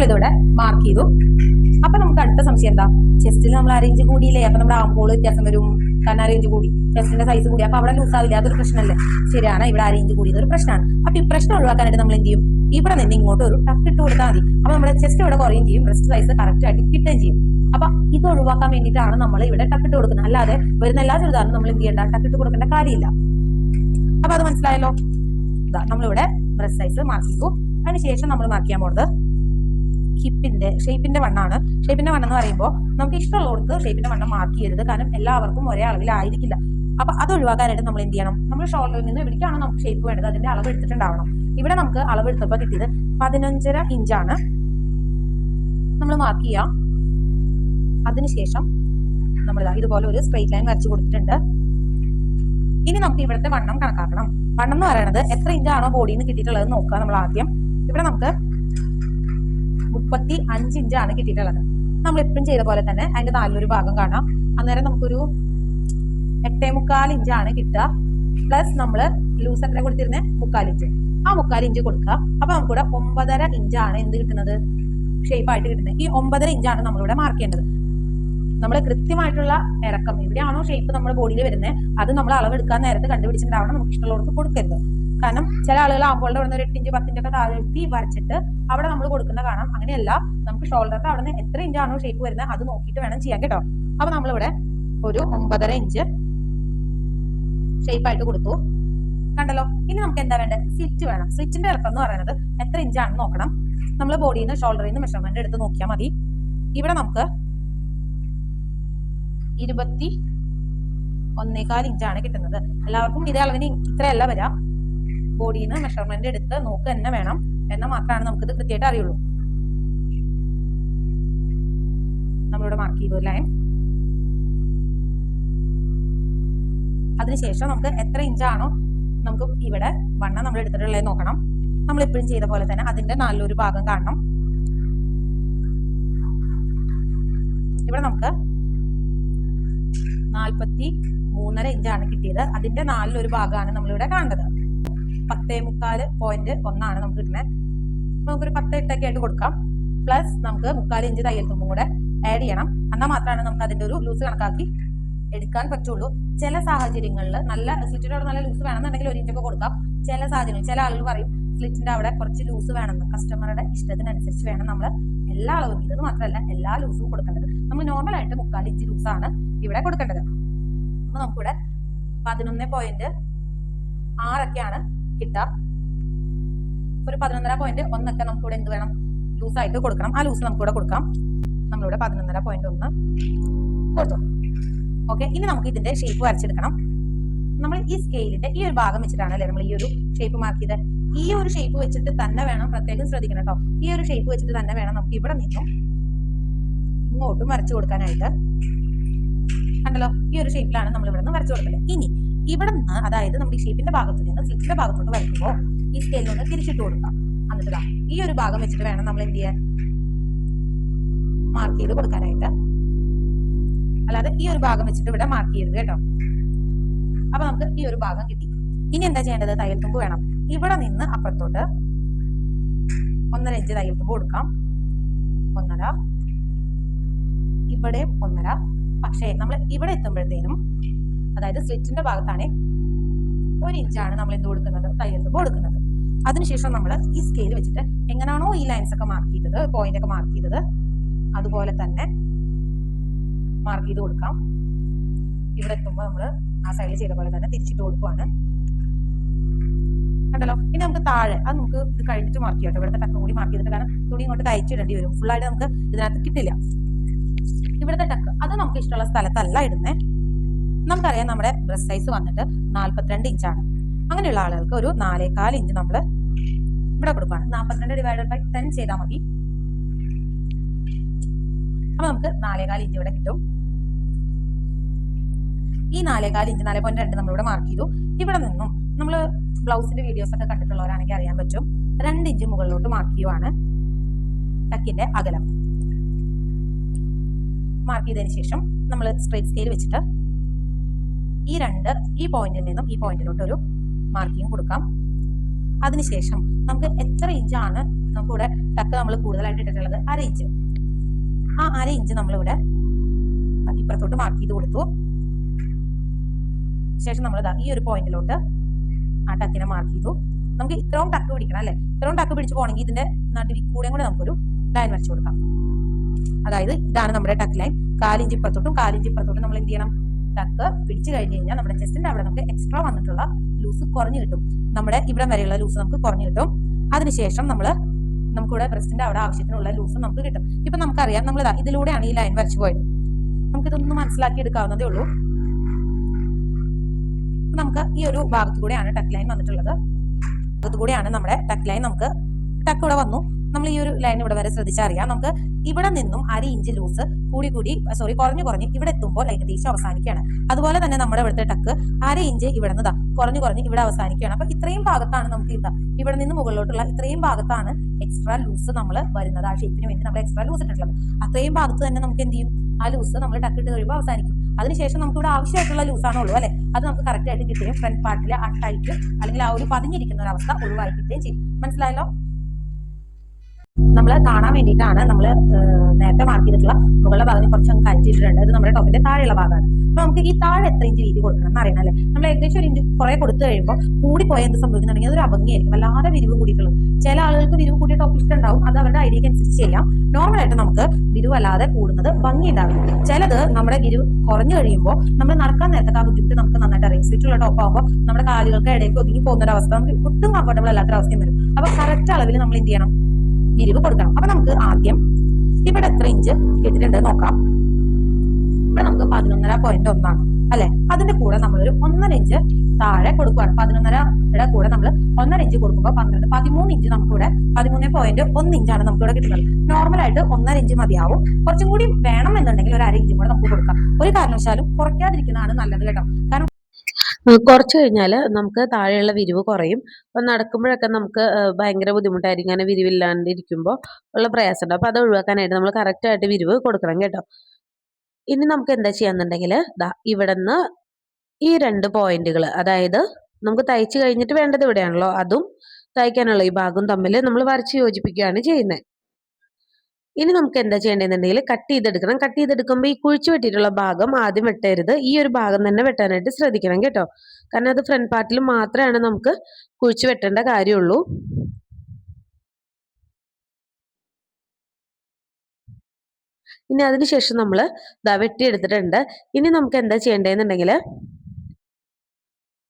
നമ്മളിതിവിടെ mark ചെയ്തു. അപ്പൊ നമുക്ക് അടുത്ത സംശയം എന്താ? ചെസ്റ്റിൽ നമ്മൾ അറേഞ്ച് കൂടിയില്ലേ? അപ്പൊ നമ്മുടെ ആമ്പോൾ വ്യത്യാസം വരും. കാരണം അറേഞ്ച് കൂടി. ചെസ്റ്റിന്റെ സൈസ് കൂടി. അപ്പൊ അവിടെ ലൂസ് ആവില്ല. അതൊരു പ്രശ്നമല്ലേ? ശരിയാണ്. ഇവിടെ അറേഞ്ച് കൂടിയത് ഒരു പ്രശ്നമാണ്. അപ്പൊ ഈ പ്രശ്നം ഒഴിവാക്കാനായിട്ട് നമ്മൾ എന്ത് ചെയ്യും? ഇവിടെ നിന്ന് ഇങ്ങോട്ട് ഒരു ടക്ക് ഇട്ട് കൊടുത്താൽ മതി. അപ്പൊ നമ്മുടെ ചെസ്റ്റ് ഇവിടെ കുറയും ചെയ്യും. ബ്രസ്റ്റ് സൈസ് കറക്റ്റ് ആയിട്ട് കിട്ടുകയും ചെയ്യും. അപ്പൊ ഇത് ഒഴിവാക്കാൻ വേണ്ടിയിട്ടാണ് നമ്മൾ ഇവിടെ ടക്കിട്ട് കൊടുക്കുന്നത്. അല്ലാതെ വരുന്ന എല്ലാ ചെറുതാനും നമ്മൾ എന്ത് ചെയ്യേണ്ട? ടക്കിട്ട് കൊടുക്കേണ്ട കാര്യമില്ല. അപ്പൊ അത് മനസ്സിലായല്ലോ? നമ്മളിവിടെ ബ്രസ്റ്റ് സൈസ് മാർക്ക് ചെയ്തു. അതിനുശേഷം നമ്മൾ മാർക്ക് ചെയ്യാൻ പോകുന്നത് ഹിപ്പിന്റെ ഷേപ്പിന്റെ വണ്ണാണ്. ഷേപ്പിന്റെ വണ്ണം എന്ന് പറയുമ്പോൾ നമുക്ക് ഇഷ്ടമുള്ളവർക്ക് ഷേപ്പിന്റെ വണ്ണം മാർക്ക് ചെയ്യരുത് കാരണം എല്ലാവർക്കും ഒരേ അളവിലായിരിക്കില്ല അപ്പൊ അത് ഒഴിവാക്കാനായിട്ട് നമ്മൾ എന്ത് ചെയ്യണം? നമ്മൾ ഷോൾഡറിൽ നിന്ന് എവിടേക്കാണോ നമുക്ക് ഷേപ്പ് വേണ്ടത്. അതിന്റെ അളവ് എടുത്തിട്ടുണ്ടാവണം. ഇവിടെ നമുക്ക് അളവ് എടുത്തപ്പോൾ കിട്ടിയത് പതിനഞ്ചര ഇഞ്ചാണ് നമ്മൾ മാർക്ക് ചെയ്യാം. അതിനുശേഷം നമ്മൾ ഇതുപോലെ ഒരു സ്ട്രെയിറ്റ് ലൈൻ വരച്ചു കൊടുത്തിട്ടുണ്ട്. ഇനി നമുക്ക് ഇവിടുത്തെ വണ്ണം കണക്കാക്കണം. വണ്ണം എന്ന് പറയുന്നത് എത്ര ഇഞ്ചാണോ ബോഡിയിൽ നിന്ന് കിട്ടിയിട്ടുള്ളത് നോക്കുക നമ്മൾ ആദ്യം. ഇവിടെ നമുക്ക് മുപ്പത്തി അഞ്ച് ഇഞ്ചാണ് കിട്ടിയിട്ടുള്ളത്. നമ്മൾ എപ്പോഴും ചെയ്ത പോലെ തന്നെ അതിന്റെ നാലൊരു ഭാഗം കാണാം. അന്നേരം നമുക്കൊരു എട്ടേ മുക്കാൽ ഇഞ്ചാണ് കിട്ടുക. പ്ലസ് നമ്മൾ ലൂസ് എത്ര കൊടുത്തിരുന്നത് മുക്കാൽ ഇഞ്ച്. ആ മുക്കാൽ ഇഞ്ച് കൊടുക്കുക. അപ്പൊ നമുക്കിവിടെ ഒമ്പതര ഇഞ്ചാണ് എന്ത് കിട്ടുന്നത്? ഷേപ്പ് ആയിട്ട് കിട്ടുന്നത്. ഈ ഒമ്പതര ഇഞ്ചാണ് നമ്മളിവിടെ മാർക്ക് ചെയ്യേണ്ടത്. നമ്മൾ കൃത്യമായിട്ടുള്ള ഇറക്കം. എവിടെയാണോ ഷേപ്പ് നമ്മുടെ ബോഡിയിൽ വരുന്നത് അത് നമ്മൾ അളവെടുക്കാൻ നേരത്തെ കണ്ടുപിടിച്ചിട്ടുണ്ടാവണം. നമുക്ക് ഇഷ്ടമുള്ളവർക്ക് കൊടുക്കരുത്. കാരണം ചില ആളുകൾ ആകുമ്പോൾ അവിടെ ഒരു എട്ടിഞ്ച് പത്തിഞ്ച് ഒക്കെ താഴ്ത്തി വരച്ചിട്ട് അവിടെ നമ്മൾ കൊടുക്കുന്ന കാണാം. അങ്ങനെയല്ല നമുക്ക് ഷോൾഡറിന്റെ അവിടെ നിന്ന് എത്ര ഇഞ്ചാണോ ഷേപ്പ് വരുന്നത് അത് നോക്കിയിട്ട് വേണം ചെയ്യാൻ കേട്ടോ. അപ്പൊ നമ്മളിവിടെ ഒരു ഒമ്പതര ഇഞ്ച് ഷേപ്പ് ആയിട്ട് കൊടുത്തു. കണ്ടല്ലോ? ഇനി നമുക്ക് എന്താ വേണ്ടത്? സ്ലിറ്റ് വേണം. സ്ലിറ്റിന്റെ ഇറക്കം എന്ന് പറയുന്നത് എത്ര ഇഞ്ചാണെന്ന് നോക്കണം. നമ്മൾ ബോഡിയിൽ നിന്ന് ഷോൾഡറിൽ നിന്ന് മെഷർമെന്റ് എടുത്ത് നോക്കിയാൽ മതി. ഇവിടെ നമുക്ക് ഇരുപത്തി ഒന്നേകാൽ ഇഞ്ചാണ് കിട്ടുന്നത്. എല്ലാവർക്കും ഇതേ അളവിന് ഇത്രയല്ല വരാം ബോഡിയിൽ നിന്ന് മെഷർമെന്റ് എടുത്ത് നോക്കുക തന്നെ വേണം എന്നാൽ മാത്രമാണ് നമുക്കിത് കൃത്യമായിട്ട് അറിയുള്ളൂ. നമ്മളിവിടെ മാർക്ക് ചെയ്തു അല്ലേ? അതിനുശേഷം നമുക്ക് എത്ര ഇഞ്ചാണോ നമുക്ക് ഇവിടെ വണ്ണം നമ്മൾ എടുത്തിട്ടുള്ളത് നോക്കണം. നമ്മൾ എപ്പോഴും ചെയ്ത പോലെ തന്നെ അതിന്റെ നല്ലൊരു ഭാഗം കാണണം. ഇവിടെ നമുക്ക് നാൽപ്പത്തി മൂന്നര ഇഞ്ചാണ് കിട്ടിയത്. അതിന്റെ നാലിലൊരു ഭാഗമാണ് നമ്മളിവിടെ കാണേണ്ടത്. പത്തേ മുക്കാൽ പോയിന്റ് ഒന്നാണ് നമുക്ക് കിട്ടുന്നത് നമുക്കൊരു പത്ത് എട്ടൊക്കെ ആയിട്ട് കൊടുക്കാം. പ്ലസ് നമുക്ക് മുക്കാൽ ഇഞ്ച് തയ്യൽ തുമ്പും കൂടെ ആഡ് ചെയ്യണം. എന്നാൽ മാത്രമാണ് നമുക്ക് അതിന്റെ ഒരു ലൂസ് കണക്കാക്കി എടുക്കാൻ പറ്റുള്ളൂ. ചില സാഹചര്യങ്ങളിൽ നല്ല സ്ലിറ്റിനോട് നല്ല ലൂസ് വേണമെന്നുണ്ടെങ്കിൽ ഒരു ഇഞ്ചൊക്കെ കൊടുക്കാം. ചില സാഹചര്യം ചില ആളുകൾ പറയും സ്ലിറ്റിന്റെ അവിടെ കുറച്ച് ലൂസ് വേണമെന്ന്. കസ്റ്റമറുടെ ഇഷ്ടത്തിനനുസരിച്ച് വേണം നമ്മൾ എല്ലാ അളവും ഇതെന്ന് മാത്രമല്ല എല്ലാ ലൂസും കൊടുക്കേണ്ടത്. നമ്മൾ നോർമൽ ആയിട്ട് മുക്കാൽ ഇഞ്ച് ലൂസാണ് ഇവിടെ കൊടുക്കേണ്ടത്. അപ്പൊ നമുക്കിവിടെ പതിനൊന്ന് പോയിന്റ് ആറൊക്കെയാണ് കിട്ടുക ഒരു പതിനൊന്നര പോയിന്റ് ഒന്നൊക്കെ നമുക്കിവിടെ എന്ത് വേണം? ലൂസ് ആയിട്ട് കൊടുക്കണം. ആ ലൂസ് നമുക്കിവിടെ കൊടുക്കാം. നമ്മളിവിടെ പതിനൊന്നര പോയിന്റ് ഒന്ന് ഓക്കെ ഇനി നമുക്ക് ഇതിന്റെ ഷേപ്പ് വരച്ചെടുക്കണം. നമ്മൾ ഈ സ്കെയിലിന്റെ ഈ ഒരു ഭാഗം വെച്ചിട്ടാണ് അല്ലേ നമ്മൾ ഈ ഒരു ഷേപ്പ് മാർക്ക് ചെയ്ത്? ഈ ഒരു ഷേപ്പ് വെച്ചിട്ട് തന്നെ വേണം പ്രത്യേകം ശ്രദ്ധിക്കണം കേട്ടോ. ഈ ഒരു ഷേപ്പ് വെച്ചിട്ട് തന്നെ വേണം നമുക്ക് ഇവിടെ നിന്നും ഇങ്ങോട്ടും വരച്ചു കൊടുക്കാനായിട്ട്. കണ്ടല്ലോ? ഈ ഒരു ഷേപ്പിലാണ് നമ്മൾ ഇവിടെ നിന്ന് വരച്ചു കൊടുക്കുന്നത് ഇനി ഇവിടെ നിന്ന് അതായത് നമ്മുടെ ഈ ഷേപ്പിന്റെ ഭാഗത്ത് നിന്ന് സ്ലിറ്റിന്റെ ഭാഗത്തോട്ട് വരയ്ക്കുമ്പോൾ ഈ സ്കെയിൽ ഒന്ന് തിരിച്ചിട്ട് കൊടുക്കാം. എന്നിട്ട് ഈ ഒരു ഭാഗം വെച്ചിട്ട് വേണം നമ്മൾ എന്ത് ചെയ്യാൻ? മാർക്ക് ചെയ്ത് കൊടുക്കാനായിട്ട്. അല്ലാതെ ഈ ഒരു ഭാഗം വെച്ചിട്ട് ഇവിടെ മാർക്ക് ചെയ്യരുത് കേട്ടോ. അപ്പൊ നമുക്ക് ഈ ഒരു ഭാഗം കിട്ടി. ഇനി എന്താ ചെയ്യേണ്ടത്? തയ്യൽ തുമ്പ് വേണം. ഇവിടെ നിന്ന് അപ്പുറത്തോട്ട് ഒന്നര ഇഞ്ച് തയ്യൽ തുമ്പ് കൊടുക്കാം. ഒന്നര. ഇവിടെ ഒന്നര. പക്ഷേ നമ്മൾ ഇവിടെ എത്തുമ്പോഴത്തേനും അതായത് സ്ലിറ്റിന്റെ ഭാഗത്താണ് ഒരു ഇഞ്ചാണ് നമ്മൾ എന്ത് കൊടുക്കുന്നത്? തയ്യൽ കൊടുക്കുന്നത്. അതിനുശേഷം നമ്മൾ ഈ സ്കെയിൽ വെച്ചിട്ട് എങ്ങനെയാണോ ഈ ലൈൻസ് ഒക്കെ മാർക്ക് ചെയ്തത് പോയിന്റ് ഒക്കെ മാർക്ക് ചെയ്തത് അതുപോലെ തന്നെ മാർക്ക് ചെയ്ത് കൊടുക്കാം. ഇവിടെ എത്തുമ്പോൾ നമ്മൾ ആ സൈഡിൽ ചെയ്ത പോലെ തന്നെ തിരിച്ചിട്ട് കൊടുക്കുവാണ്. കണ്ടല്ലോ? ഇനി നമുക്ക് താഴെ അത് നമുക്ക് ഇത് കഴിഞ്ഞിട്ട് മാർക്ക് ചെയ്യാം ഇവിടുത്തെ ടക്കും കൂടി മാർക്ക് ചെയ്തിട്ട് കാരണം തുണി ഇങ്ങോട്ട് തയ്ച്ചിടേണ്ടി വരും. ഫുള്ളായിട്ട് നമുക്ക് ഇതിനകത്ത് കിട്ടില്ല. ഇവിടുത്തെ ടക്ക് അത് നമുക്ക് ഇഷ്ടമുള്ള സ്ഥലത്തല്ല ഇടുന്നേ. നമുക്കറിയാം നമ്മുടെ ബ്രസ്റ്റ് സൈസ് വന്നിട്ട് നാല്പത്തിരണ്ട് ഇഞ്ചാണ് അങ്ങനെയുള്ള ആളുകൾക്ക് ഒരു നാലേകാൽ ഇഞ്ച് നമ്മൾ ഇവിടെ കൊടുക്കുകയാണ് നാൽപ്പത്തിരണ്ട് ഡിവൈഡഡ് ബൈ ടെൻ ചെയ്താൽ മതി. അപ്പൊ നമുക്ക് നാലേകാൽ ഇഞ്ച് ഇവിടെ കിട്ടും. ഈ നാലേകാൽ ഇഞ്ച് നാല് പോയിന്റ് രണ്ട് നമ്മളിവിടെ മാർക്ക് ചെയ്തു. ഇവിടെ നിന്നും നമ്മൾ ബ്ലൗസിന്റെ വീഡിയോസ് ഒക്കെ കണ്ടിട്ടുള്ളവരാണെങ്കിൽ അറിയാൻ പറ്റും. രണ്ട് ഇഞ്ച് മുകളിലോട്ട് മാർക്ക് ചെയ്യുവാണ്. ടക്കിന്റെ അകലം. മാർക്ക് ചെയ്തതിന് ശേഷം നമ്മൾ സ്ട്രേറ്റ് സ്കെയിൽ വെച്ചിട്ട് ഈ രണ്ട് ഈ പോയിന്റിൽ നിന്നും ഈ പോയിന്റിലോട്ട് ഒരു മാർക്കിങ് കൊടുക്കാം. അതിനുശേഷം നമുക്ക് എത്ര ഇഞ്ചാണ് നമുക്കിവിടെ ടക്ക് നമ്മൾ കൂടുതലായിട്ട് ഇട്ടിട്ടുള്ളത്? അര ഇഞ്ച് ആ അര ഇഞ്ച് നമ്മളിവിടെ ഇപ്പുറത്തോട്ട് മാർക്ക് ചെയ്ത് കൊടുത്തു. ശേഷം നമ്മൾ ഈ ഒരു പോയിന്റിലോട്ട് ആ ടക്കിനെ മാർക്ക് ചെയ്തു. നമുക്ക് ഇത്രയും ടക്ക് പിടിക്കണം അല്ലേ? ഇത്രയും ടക്ക് പിടിച്ച് പോകണമെങ്കിൽ ഇതിന്റെ നടുവിൽ കൂടെ കൂടെ നമുക്കൊരു ലൈൻ വരച്ചു കൊടുക്കാം. അതായത് ഇതാണ് നമ്മുടെ ടക്ക് ലൈൻ കാലിഞ്ച് ഇപ്പുറത്തോട്ടും കാലിഞ്ച് ഇപ്പുറത്തോട്ടും നമ്മൾ എന്ത് ചെയ്യണം? ടക്ക് പിടിച്ചു കഴിഞ്ഞ് കഴിഞ്ഞാൽ നമ്മുടെ ചെസ്റ്റിന്റെ അവിടെ നമുക്ക് എക്സ്ട്രാ വന്നിട്ടുള്ള ലൂസ് കുറഞ്ഞു കിട്ടും. നമ്മുടെ ഇവിടെ വരെയുള്ള ലൂസ് നമുക്ക് കുറഞ്ഞു കിട്ടും. അതിനുശേഷം നമ്മൾ നമുക്കിവിടെ ബ്രസ്റ്റിന്റെ അവിടെ ആവശ്യത്തിനുള്ള ലൂസ് നമുക്ക് കിട്ടും. ഇപ്പൊ നമുക്കറിയാം നമ്മൾ ഇതാ ഇതിലൂടെയാണ് ഈ ലൈൻ വരച്ചു പോയത്. നമുക്കിതൊന്ന് മനസ്സിലാക്കി എടുക്കാവുന്നതേ ഉള്ളൂ നമുക്ക് ഈ ഒരു ഭാഗത്തു കൂടെയാണ് ടക്ക് ലൈൻ വന്നിട്ടുള്ളത്. ഭാഗത്തു കൂടെയാണ് നമ്മുടെ ടക്ക് ലൈൻ നമുക്ക് ടക്ക് ഇവിടെ വന്നു. നമ്മൾ ഈ ഒരു ലൈൻ ഇവിടെ വരെ ശ്രദ്ധിച്ചറിയാം നമുക്ക് ഇവിടെ നിന്നും അര ഇഞ്ച് ലൂസ് കൂടി കൂടി സോറി കുറഞ്ഞു കുറഞ്ഞ് ഇവിടെ എത്തുമ്പോൾ ഏകദേശം അവസാനിക്കുകയാണ്. അതുപോലെ തന്നെ നമ്മുടെ ഇവിടുത്തെ ടക്ക് അര ഇഞ്ച് ഇവിടെ നിന്ന് കുറഞ്ഞു കുറഞ്ഞ് ഇവിടെ അവസാനിക്കുകയാണ്. അപ്പൊ ഇത്രയും ഭാഗത്താണ് നമുക്ക് ഇതാ ഇവിടെ നിന്ന് മുകളിലോട്ടുള്ള ഇത്രയും ഭാഗത്താണ് എക്സ്ട്രാ ലൂസ് നമ്മൾ വരുന്നത്. ആ ഷേപ്പിന് വേണ്ടി നമ്മൾ എക്സ്ട്രാ ലൂസ് ഇട്ടിട്ടുള്ളത്. അത്രയും ഭാഗത്ത് തന്നെ നമുക്ക് എന്ത് ചെയ്യും? ആ ലൂസ് നമ്മൾ ടക്ക് ഇട്ട് കഴിയുമ്പോൾ അവസാനിക്കും. അതിനുശേഷം നമുക്ക് ഇവിടെ ആവശ്യമായിട്ടുള്ള ലൂസാണുള്ളൂ അല്ലെ? അത് നമുക്ക് കറക്റ്റ് ആയിട്ട് കിട്ടുകയും ഫ്രണ്ട് പാർട്ടിലെ ടൈറ്റ് അല്ലെങ്കിൽ ആ ഒരു പതിഞ്ഞിരിക്കുന്ന ഒരു അവസ്ഥ ഒഴിവായി കിട്ടുകയും ചെയ്യും. മനസ്സിലായല്ലോ? നമ്മൾ കാണാൻ വേണ്ടിയിട്ടാണ് നമ്മൾ നേരത്തെ മാർക്ക് ചെയ്തിട്ടുള്ള മുകളുടെ ഭാഗം കുറച്ച് അങ്ങ് കയറ്റിയിട്ടുണ്ട് ഇത് നമ്മുടെ ടോപ്പിന്റെ താഴെയുള്ള ഭാഗമാണ്. അപ്പൊ നമുക്ക് ഈ താഴെ എത്ര ഇഞ്ച് വീതി കൊടുക്കണം എന്ന് അറിയണം അല്ലേ? നമ്മൾ ഏകദേശം ഒരു ഇഞ്ച് കുറെ കൊടുത്തു കഴിയുമ്പോൾ കൂടി പോയ എന്ത് സംഭവിക്കുന്നുണ്ടെങ്കിൽ അതൊരു അഭംഗിയായിരിക്കും. വല്ലാതെ വിരിവ് കൂടിയിട്ടുള്ളത്. ചില ആളുകൾക്ക് വിരിവ് കൂടിയ ടോപ്പ് ഇഷ്ടമുണ്ടാവും അത് അവരുടെ ഐഡിയക്ക് അനുസരിച്ച് ചെയ്യാം. നോർമൽ ആയിട്ട് നമുക്ക് വിരിവ് അല്ലാതെ കൂടുന്നത് ഭംഗി ഉണ്ടാകും ചിലത് നമ്മുടെ വിരിവ് കുറഞ്ഞു കഴിയുമ്പോൾ നമ്മൾ നടക്കാൻ നേരത്തെ ആ ബുദ്ധിമുട്ട് നമുക്ക് നന്നായിട്ട് അറിയാം. സ്ലിറ്റുള്ള ടോപ്പ് ആകുമ്പോൾ നമ്മുടെ കാലുകൾക്ക് ഇടയ്ക്ക് ഒതുങ്ങി പോകുന്ന ഒരു അവസ്ഥ നമുക്ക് ഒട്ടും കംഫർട്ടബിൾ അല്ലാത്ത അവസ്ഥയും വരും. അപ്പൊ കറക്റ്റ് അളവിൽ നമ്മൾ എന്ത് ചെയ്യണം? വിരിവ് കൊടുക്കണം. അപ്പൊ നമുക്ക് ആദ്യം ഇവിടെ എത്ര ഇഞ്ച് കിട്ടിട്ടുണ്ട് നോക്കാം. ഇവിടെ നമുക്ക് പതിനൊന്നര പോയിന്റ് ഒന്നാണ് അല്ലെ? അതിന്റെ കൂടെ ഒരു ഒന്നര ഇഞ്ച് താഴെ കൊടുക്കുകയാണ് പതിനൊന്നരയുടെ കൂടെ നമ്മൾ ഒന്നര ഇഞ്ച് കൊടുക്കുമ്പോൾ പന്ത്രണ്ട് പതിമൂന്ന് ഇഞ്ച് നമുക്കിവിടെ പതിമൂന്ന് പോയിന്റ് ഒന്ന് ഇഞ്ചാണ് നമുക്കിവിടെ കിട്ടുന്നത്. നോർമൽ ആയിട്ട് ഒന്നര ഇഞ്ച് മതിയാവും. കുറച്ചും കൂടി വേണം എന്നുണ്ടെങ്കിൽ ഒരു അര ഇഞ്ചും കൂടെ നമുക്ക് കൊടുക്കാം. ഒരു കാരണവശാലും കുറയ്ക്കാതിരിക്കുന്നതാണ് നല്ലത് കേട്ടോ. കാരണം കുറച്ച് കഴിഞ്ഞാൽ നമുക്ക് താഴെയുള്ള വിരിവ് കുറയും. അപ്പം നടക്കുമ്പോഴൊക്കെ നമുക്ക് ഭയങ്കര ബുദ്ധിമുട്ടായിരിക്കും. ഇങ്ങനെ വിരിവില്ലാണ്ടിരിക്കുമ്പോൾ ഉള്ള പ്രയാസമുണ്ട്. അപ്പോൾ അത് ഒഴിവാക്കാനായിട്ട് നമ്മൾ കറക്റ്റായിട്ട് വിരിവ് കൊടുക്കണം കേട്ടോ. ഇനി നമുക്ക് എന്താ ചെയ്യാന്നുണ്ടെങ്കിൽ ദാ ഇവിടെ നിന്ന് ഈ രണ്ട് പോയിന്റുകൾ അതായത് നമുക്ക് തയ്ച്ച് കഴിഞ്ഞിട്ട് വേണ്ടത് ഇവിടെയാണല്ലോ. അതും തയ്ക്കാനുള്ള ഈ ഭാഗം തമ്മിൽ നമ്മൾ വരച്ച് യോജിപ്പിക്കുകയാണ് ചെയ്യുന്നത്. ഇനി നമുക്ക് എന്താ ചെയ്യേണ്ടതെന്നുണ്ടെങ്കിൽ കട്ട് ചെയ്തെടുക്കണം. കട്ട് ചെയ്തെടുക്കുമ്പോൾ ഈ കുഴിച്ചു വെട്ടിയിട്ടുള്ള ഭാഗം ആദ്യം വെട്ടരുത്. ഈ ഒരു ഭാഗം തന്നെ വെട്ടാനായിട്ട് ശ്രദ്ധിക്കണം കേട്ടോ. കാരണം അത് ഫ്രണ്ട് പാർട്ടിൽ മാത്രമാണ് നമുക്ക് കുഴിച്ചു വെട്ടേണ്ട കാര്യമുള്ളൂ. ഇനി അതിനുശേഷം നമ്മൾ ദാ വെട്ടിയെടുത്തിട്ടുണ്ട്. ഇനി നമുക്ക് എന്താ ചെയ്യേണ്ടതെന്നുണ്ടെങ്കിൽ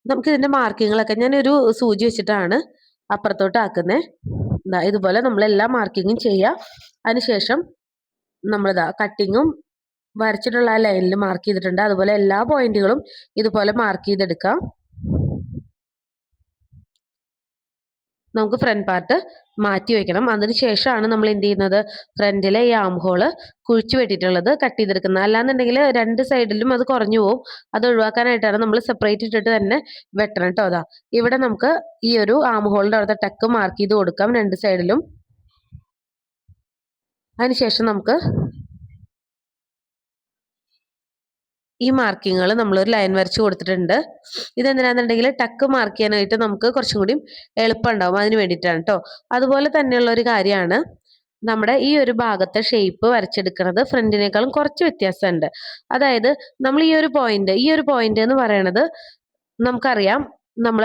നമുക്ക് മാർക്കിങ്ങുകളൊക്കെ ഞാനൊരു സൂചി വെച്ചിട്ടാണ് അപ്പുറത്തോട്ട് ആക്കുന്നത് ഇതുപോലെ നമ്മൾ എല്ലാ മാർക്കിങ്ങും ചെയ്യുക അതിനുശേഷം നമ്മളിതാ കട്ടിങ്ങും വരച്ചിട്ടുള്ള ആ ലൈനിൽ മാർക്ക് ചെയ്തിട്ടുണ്ട്. അതുപോലെ എല്ലാ പോയിന്റുകളും ഇതുപോലെ മാർക്ക് ചെയ്തെടുക്കാം. നമുക്ക് ഫ്രണ്ട് പാർട്ട് മാറ്റി വെക്കണം. അതിന് ശേഷമാണ് നമ്മൾ എന്ത് ചെയ്യുന്നത്? ഫ്രണ്ടിലെ ഈ ആം ഹോൾ കുഴിച്ചു വെട്ടിയിട്ടുള്ളത് കട്ട് ചെയ്തെടുക്കുന്നത്. അല്ലാന്നുണ്ടെങ്കിൽ രണ്ട് സൈഡിലും അത് കുറഞ്ഞു പോകും അത് ഒഴിവാക്കാനായിട്ടാണ് നമ്മൾ സെപ്പറേറ്റ് ഇട്ടിട്ട് തന്നെ വെട്ടണം കേട്ടോ അതാ. ഇവിടെ നമുക്ക് ഈ ഒരു ആം ഹോളിന്റെ അവിടുത്തെ ടക്ക് മാർക്ക് ചെയ്ത് കൊടുക്കാം രണ്ട് സൈഡിലും അതിനുശേഷം നമുക്ക് ഈ മാർക്കിങ്ങുകൾ നമ്മളൊരു ലൈൻ വരച്ച് കൊടുത്തിട്ടുണ്ട്. ഇതെന്തിനാണെന്നുണ്ടെങ്കിൽ ടക്ക് മാർക്ക് ചെയ്യാനായിട്ട് നമുക്ക് കുറച്ചും കൂടി എളുപ്പമുണ്ടാവും. അതിന് വേണ്ടിയിട്ടാണ് കേട്ടോ അതുപോലെ തന്നെയുള്ള ഒരു കാര്യമാണ് നമ്മുടെ ഈ ഒരു ഭാഗത്തെ ഷേപ്പ് വരച്ചെടുക്കുന്നത് ഫ്രണ്ടിനേക്കാളും കുറച്ച് വ്യത്യാസമുണ്ട്. അതായത് നമ്മൾ ഈ ഒരു പോയിന്റ് ഈ ഒരു പോയിന്റ് എന്ന് പറയണത് നമുക്കറിയാം നമ്മൾ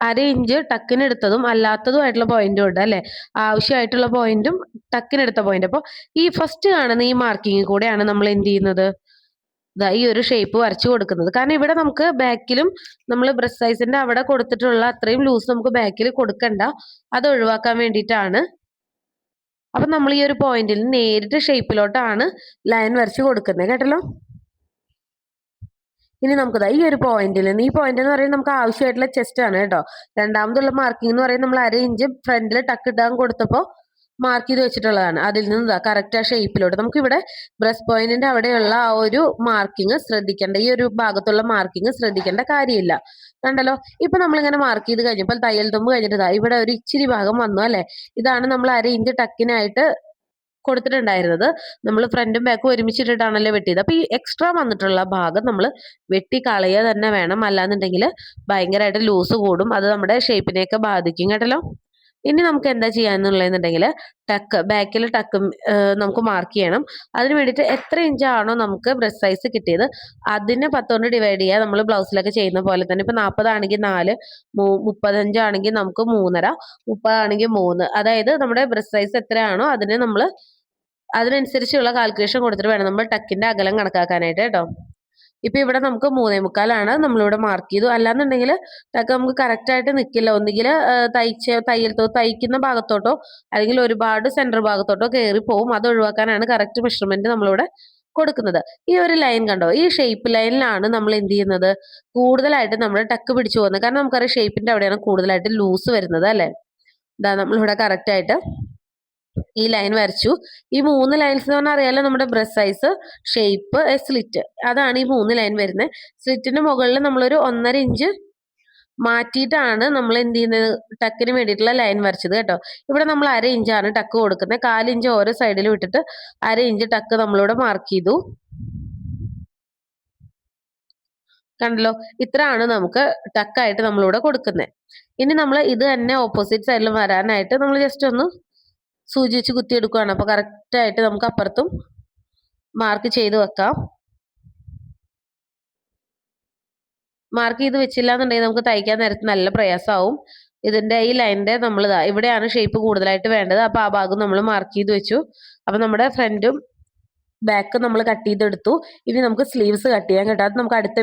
അര ഇഞ്ച് ടക്കിനെടുത്തതും അല്ലാത്തതുമായിട്ടുള്ള പോയിന്റും ഉണ്ട് അല്ലെ? ആവശ്യമായിട്ടുള്ള പോയിന്റും ടക്കിനെടുത്ത പോയിന്റ് അപ്പോൾ ഈ ഫസ്റ്റ് കാണുന്ന ഈ മാർക്കിങ് കൂടെയാണ് നമ്മൾ എന്ത് ചെയ്യുന്നത്? ഈ ഒരു ഷേപ്പ് വരച്ചു കൊടുക്കുന്നത്. കാരണം ഇവിടെ നമുക്ക് ബാക്കിലും നമ്മൾ ബ്രസ്റ്റ് സൈസിന്റെ അവിടെ കൊടുത്തിട്ടുള്ള അത്രയും ലൂസ് നമുക്ക് ബാക്കിൽ കൊടുക്കണ്ട. അത് ഒഴിവാക്കാൻ വേണ്ടിയിട്ടാണ്. അപ്പൊ നമ്മൾ ഈ ഒരു പോയിന്റിൽ നേരിട്ട് ഷേപ്പിലോട്ടാണ് ലൈൻ വരച്ച് കൊടുക്കുന്നത്. കേട്ടല്ലോ? ഇനി നമുക്ക് ഈ ഒരു പോയിന്റിൽ ഈ പോയിന്റ് എന്ന് പറയുന്നത് നമുക്ക് ആവശ്യമായിട്ടുള്ള ചെസ്റ്റ് ആണ് കേട്ടോ. രണ്ടാമതുള്ള മാർക്കിംഗ് എന്ന് പറയുന്നത് നമ്മൾ അര ഇഞ്ച് ഫ്രണ്ടിൽ ടക്ക് ഇടാൻ കൊടുത്തപ്പോൾ മാർക്ക് ചെയ്ത് വെച്ചിട്ടുള്ളതാണ്. അതിൽ നിന്ന് കറക്റ്റ് ആ ഷേപ്പിലോട്ട് നമുക്ക് ഇവിടെ ബ്രസ്റ്റ് പോയിന്റിന്റെ അവിടെയുള്ള ആ ഒരു മാർക്കിങ് ശ്രദ്ധിക്കേണ്ട ഈ ഒരു ഭാഗത്തുള്ള മാർക്കിങ് ശ്രദ്ധിക്കേണ്ട കാര്യമില്ല. കണ്ടല്ലോ? ഇപ്പൊ നമ്മളിങ്ങനെ മാർക്ക് ചെയ്ത് കഴിഞ്ഞപ്പോൾ തയ്യൽ തുമ്പ് കഴിഞ്ഞിട്ട് ഇവിടെ ഒരു ഇച്ചിരി ഭാഗം വന്നു അല്ലെ? ഇതാണ് നമ്മൾ അര ഇഞ്ച് ടക്കിനായിട്ട് കൊടുത്തിട്ടുണ്ടായിരുന്നത്. നമ്മൾ ഫ്രണ്ടും ബാക്കും ഒരുമിച്ചിട്ടിട്ടാണല്ലോ വെട്ടിയത്. അപ്പോൾ ഈ എക്സ്ട്രാ വന്നിട്ടുള്ള ഭാഗം നമ്മൾ വെട്ടി കളയുക തന്നെ വേണം. അല്ലാന്നുണ്ടെങ്കിൽ ഭയങ്കരമായിട്ട് ലൂസ് കൂടും. അത് നമ്മുടെ ഷേപ്പിനെയൊക്കെ ബാധിക്കും. കേട്ടല്ലോ? ഇനി നമുക്ക് എന്താ ചെയ്യാന്നുള്ളതെന്നുണ്ടെങ്കിൽ ടക്ക് ബാക്കിൽ ടക്ക് നമുക്ക് മാർക്ക് ചെയ്യണം. അതിന് വേണ്ടിയിട്ട് എത്ര ഇഞ്ചാണോ നമുക്ക് ബ്രസ്റ്റ് സൈസ് കിട്ടിയത് അതിനെ പത്തുകൊണ്ട് ഡിവൈഡ് ചെയ്യുക നമ്മൾ ബ്ലൗസിലൊക്കെ ചെയ്യുന്ന പോലെ തന്നെ ഇപ്പം നാൽപ്പതാണെങ്കിൽ നാല് മുപ്പത്തഞ്ചാണെങ്കിൽ നമുക്ക് മൂന്നര മുപ്പതാണെങ്കിൽ മൂന്ന്. അതായത് നമ്മുടെ ബ്രസ്റ്റ് സൈസ് എത്രയാണോ അതിനെ നമ്മൾ അതിനനുസരിച്ചുള്ള കാൽക്കുലേഷൻ കൊടുത്തിട്ട് വേണം നമ്മൾ ടക്കിന്റെ അകലം കണക്കാക്കാനായിട്ട് കേട്ടോ. ഇപ്പം ഇവിടെ നമുക്ക് മൂന്നേ മുക്കാലാണ് നമ്മളിവിടെ മാർക്ക് ചെയ്തു. അല്ലാന്നുണ്ടെങ്കിൽ ഇതൊക്കെ നമുക്ക് കറക്റ്റായിട്ട് നിൽക്കില്ല ഒന്നുകിൽ തയ്ച്ച തയ്യൽ തയ്ക്കുന്ന ഭാഗത്തോട്ടോ അല്ലെങ്കിൽ ഒരുപാട് സെന്റർ ഭാഗത്തോട്ടോ കയറി പോകും അത് ഒഴിവാക്കാനാണ് കറക്റ്റ് മെഷർമെന്റ് നമ്മളിവിടെ കൊടുക്കുന്നത്. ഈ ഒരു ലൈൻ കണ്ടോ? ഈ ഷേപ്പ് ലൈനിലാണ് നമ്മൾ എന്ത് ചെയ്യുന്നത്? കൂടുതലായിട്ട് നമ്മൾ ടക്ക് പിടിച്ചു പോകുന്നത്. കാരണം നമുക്കറിയാം ഷേപ്പിന്റെ അവിടെയാണ് കൂടുതലായിട്ട് ലൂസ് വരുന്നത് അല്ലേ? ഇതാ നമ്മളിവിടെ കറക്റ്റായിട്ട് ഈ ലൈൻ വരച്ചു. ഈ മൂന്ന് ലൈൻസ് എന്ന് പറഞ്ഞാൽ അറിയാലോ നമ്മുടെ ബ്രസ് സൈസ് ഷേപ്പ് സ്ലിറ്റ് അതാണ് ഈ മൂന്ന് ലൈൻ വരുന്നത് സ്ലിറ്റിന്റെ മുകളിൽ നമ്മളൊരു ഒന്നര ഇഞ്ച് മാറ്റിയിട്ടാണ് നമ്മൾ എന്ത് ചെയ്യുന്നത്? ടക്കിന് വേണ്ടിയിട്ടുള്ള ലൈൻ വരച്ചത് കേട്ടോ. ഇവിടെ നമ്മൾ അര ഇഞ്ചാണ് ടക്ക് കൊടുക്കുന്നത്. കാലിഞ്ച് ഓരോ സൈഡിൽ വിട്ടിട്ട് അര ഇഞ്ച് ടക്ക് നമ്മളിവിടെ മാർക്ക് ചെയ്തു. കണ്ടല്ലോ? ഇത്രയാണ് നമുക്ക് ടക്കായിട്ട് നമ്മളിവിടെ കൊടുക്കുന്നത്. ഇനി നമ്മൾ ഇത് തന്നെ ഓപ്പോസിറ്റ് സൈഡിൽ വരാനായിട്ട് നമ്മൾ ജസ്റ്റ് ഒന്ന് സൂചി വെച്ച് കുത്തിയെടുക്കുകയാണ് അപ്പോൾ കറക്റ്റായിട്ട് നമുക്ക് അപ്പുറത്തും മാർക്ക് ചെയ്ത് വെക്കാം. മാർക്ക് ചെയ്ത് വെച്ചില്ല എന്നുണ്ടെങ്കിൽ നമുക്ക് തയ്ക്കാൻ നേരത്ത് നല്ല പ്രയാസമാവും. ഇതിന്റെ ഈ ലൈനിന്റെ നമ്മൾ ഇവിടെയാണ് ഷേപ്പ് കൂടുതലായിട്ട് വേണ്ടത്. അപ്പോൾ ആ ഭാഗം നമ്മൾ മാർക്ക് ചെയ്ത് വെച്ചു. അപ്പോൾ നമ്മുടെ ഫ്രണ്ടും ബാക്ക് നമ്മൾ കട്ട് ചെയ്തെടുത്തു. ഇനി നമുക്ക് സ്ലീവ്സ് കട്ട് ചെയ്യാൻ കേട്ടോ. അത് നമുക്ക് അടുത്ത